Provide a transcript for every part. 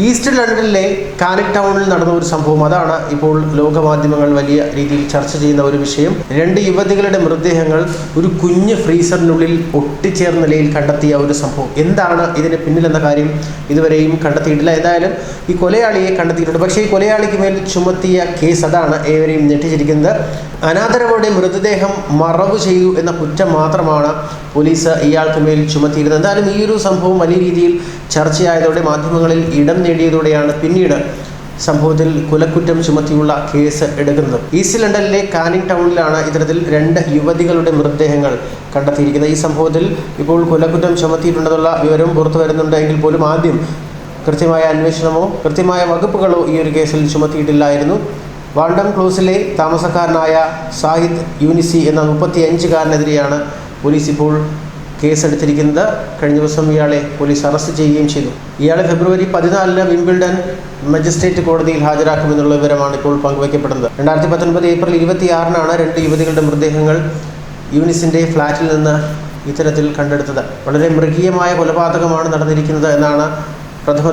East ലണ്ടനിലെ കാനിക് ടൗണിൽ നടന്ന ഒരു സംഭവം. അതാണ് ഇപ്പോൾ ലോകമാധ്യമങ്ങൾ വലിയ രീതിയിൽ ചർച്ച ചെയ്യുന്ന ഒരു വിഷയം. രണ്ട് യുവതികളുടെ മൃതദേഹങ്ങൾ ഒരു കുഞ്ഞ് ഫ്രീസറിനുള്ളിൽ ഒട്ടിച്ചേർന്ന നിലയിൽ കണ്ടെത്തിയ ഒരു സംഭവം. എന്താണ് ഇതിന് പിന്നിലെന്ന കാര്യം ഇതുവരെയും കണ്ടെത്തിയിട്ടില്ല. ഏതായാലും ഈ കൊലയാളിയെ കണ്ടെത്തിയിട്ടുണ്ട്. പക്ഷേ ഈ കൊലയാളിക്ക് മേൽ ചുമത്തിയ കേസ് അതാണ് ഏവരെയും ഞെട്ടിച്ചിരിക്കുന്നത്. അനാദരവോടെ മൃതദേഹം മറവ് ചെയ്തു എന്ന കുറ്റം മാത്രമാണ് പോലീസ് ഇയാൾക്ക് മേൽ ചുമത്തിയിരുന്നത്. എന്തായാലും ഈ ഒരു സംഭവം വലിയ രീതിയിൽ ചർച്ചയായതോടെ മാധ്യമങ്ങളിൽ ഇടം നേടിയതോടെയാണ് പിന്നീട് സംഭവത്തിൽ കുലക്കുറ്റം ചുമത്തിയുള്ള കേസ് എടുക്കുന്നത്. ഈസ്റ്റ് ലണ്ടനിലെ കാനിങ് ടൗണിലാണ് ഇത്തരത്തിൽ രണ്ട് യുവതികളുടെ മൃതദേഹങ്ങൾ കണ്ടെത്തിയിരിക്കുന്നത്. ഈ സംഭവത്തിൽ ഇപ്പോൾ കുലക്കുറ്റം ചുമത്തിയിട്ടുണ്ടെന്നുള്ള വിവരം പുറത്തു വരുന്നുണ്ട്. എങ്കിൽ പോലും ആദ്യം കൃത്യമായ അന്വേഷണമോ കൃത്യമായ വകുപ്പുകളോ ഈ ഒരു കേസിൽ ചുമത്തിയിട്ടില്ലായിരുന്നു. വാണ്ടം ക്ലോസിലെ താമസക്കാരനായ സാഹിദ് യൂനിസി എന്ന മുപ്പത്തി അഞ്ചുകാരനെതിരെയാണ് പോലീസ് ഇപ്പോൾ കേസെടുത്തിരിക്കുന്നത് കഴിഞ്ഞ ദിവസം ഇയാളെ പോലീസ് അറസ്റ്റ് ചെയ്യുകയും ചെയ്തു. ഇയാളെ ഫെബ്രുവരി പതിനാലിന് വിംബിൾഡൺ മജിസ്ട്രേറ്റ് കോടതിയിൽ ഹാജരാക്കുമെന്നുള്ള വിവരമാണ് ഇപ്പോൾ പങ്കുവയ്ക്കപ്പെടുന്നത്. രണ്ടായിരത്തി പത്തൊൻപത് ഏപ്രിൽ ഇരുപത്തിയാറിനാണ് രണ്ട് യുവതികളുടെ മൃതദേഹങ്ങൾ യൂനിസിന്റെ ഫ്ലാറ്റിൽ നിന്ന് ഇത്തരത്തിൽ കണ്ടെടുത്തത്. വളരെ മൃഗീയമായ കൊലപാതകമാണ് നടന്നിരിക്കുന്നത് എന്നാണ് പ്രഥമ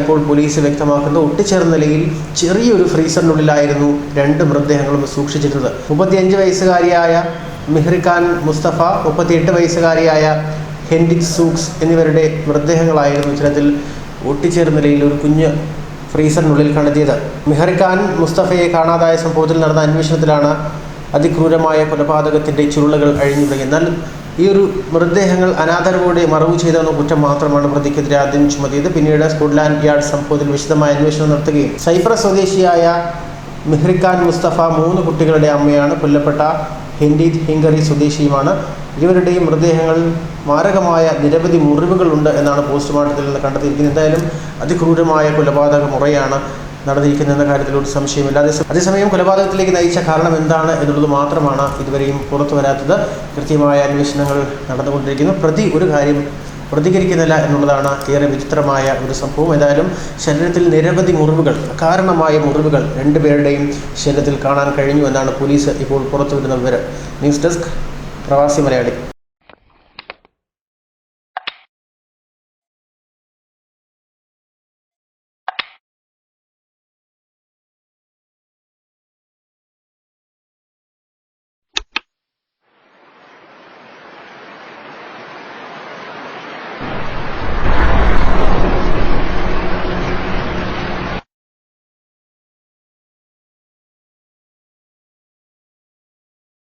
ഇപ്പോൾ പോലീസ് വ്യക്തമാക്കുന്നത്. ഒട്ടിച്ചേർന്ന നിലയിൽ ചെറിയൊരു ഫ്രീസറിനുള്ളിലായിരുന്നു രണ്ട് മൃതദേഹങ്ങളും സൂക്ഷിച്ചിരുന്നത്. മുപ്പത്തിയഞ്ച് വയസ്സുകാരിയായ മിഹ്രിഖാൻ മുസ്തഫ മുപ്പത്തിയെട്ട് വയസ്സുകാരിയായ ഹെൻഡിക് സൂക്സ് എന്നിവരുടെ മൃതദേഹങ്ങളായിരുന്നു ചിലത്തിൽ ഒട്ടിച്ചേർന്ന നിലയിൽ ഒരു കുഞ്ഞ് ഫ്രീസറിനുള്ളിൽ കണ്ടെത്തിയത്. മിഹറിഖാൻ മുസ്തഫയെ കാണാതായ സംഭവത്തിൽ നടന്ന അന്വേഷണത്തിലാണ് അതിക്രൂരമായ കൊലപാതകത്തിന്റെ ചുരുളുകൾ അഴിഞ്ഞത് എന്നാൽ ഈ ഒരു മൃതദേഹങ്ങൾ അനാദരവോടെ മറവ് ചെയ്തെന്ന കുറ്റം മാത്രമാണ് പ്രതിക്കെതിരെ ആദ്യം ചുമത്തിയത്. പിന്നീട് സ്കോട്ട്ലാൻഡ് യാർഡ് സംഭവത്തിൽ വിശദമായ അന്വേഷണം നടത്തുകയും സൈപ്രസ് സ്വദേശിയായ മിഹ്രിഖാൻ മുസ്തഫ മൂന്ന് കുട്ടികളുടെ അമ്മയാണ് കൊല്ലപ്പെട്ട ഹിൻഡീത് ഹിംഗറി സ്വദേശിയുമാണ്. ഇവരുടെയും മൃതദേഹങ്ങൾ മാരകമായ നിരവധി മുറിവുകളുണ്ട് എന്നാണ് പോസ്റ്റ്മോർട്ടത്തിൽ നിന്ന് കണ്ടെത്തിയിരിക്കുന്നത്. എന്തായാലും അതിക്രൂരമായ കൊലപാതക മുറയാണ് നടന്നിരിക്കുന്നതെന്ന കാര്യത്തിൽ സംശയമില്ല. അതേ അതേസമയം കൊലപാതകത്തിലേക്ക് നയിച്ച കാരണം എന്താണ് എന്നുള്ളത് മാത്രമാണ് ഇതുവരെയും പുറത്തു വരാത്തത്. കൃത്യമായ അന്വേഷണങ്ങൾ നടന്നുകൊണ്ടിരിക്കുന്നു. പ്രതി ഒരു കാര്യം പ്രതികരിക്കുന്നില്ല എന്നുള്ളതാണ് ഏറെ വിചിത്രമായ ഒരു സംഭവം. ഏതായാലും ശരീരത്തിൽ നിരവധി മുറിവുകൾ അകാരണമായ മുറിവുകൾ രണ്ടുപേരുടെയും ശരീരത്തിൽ കാണാൻ കഴിഞ്ഞു എന്നാണ് പോലീസ് ഇപ്പോൾ പുറത്തുവിടുന്ന വിവരം. ന്യൂസ് ഡെസ്ക് പ്രവാസി മലയാളി.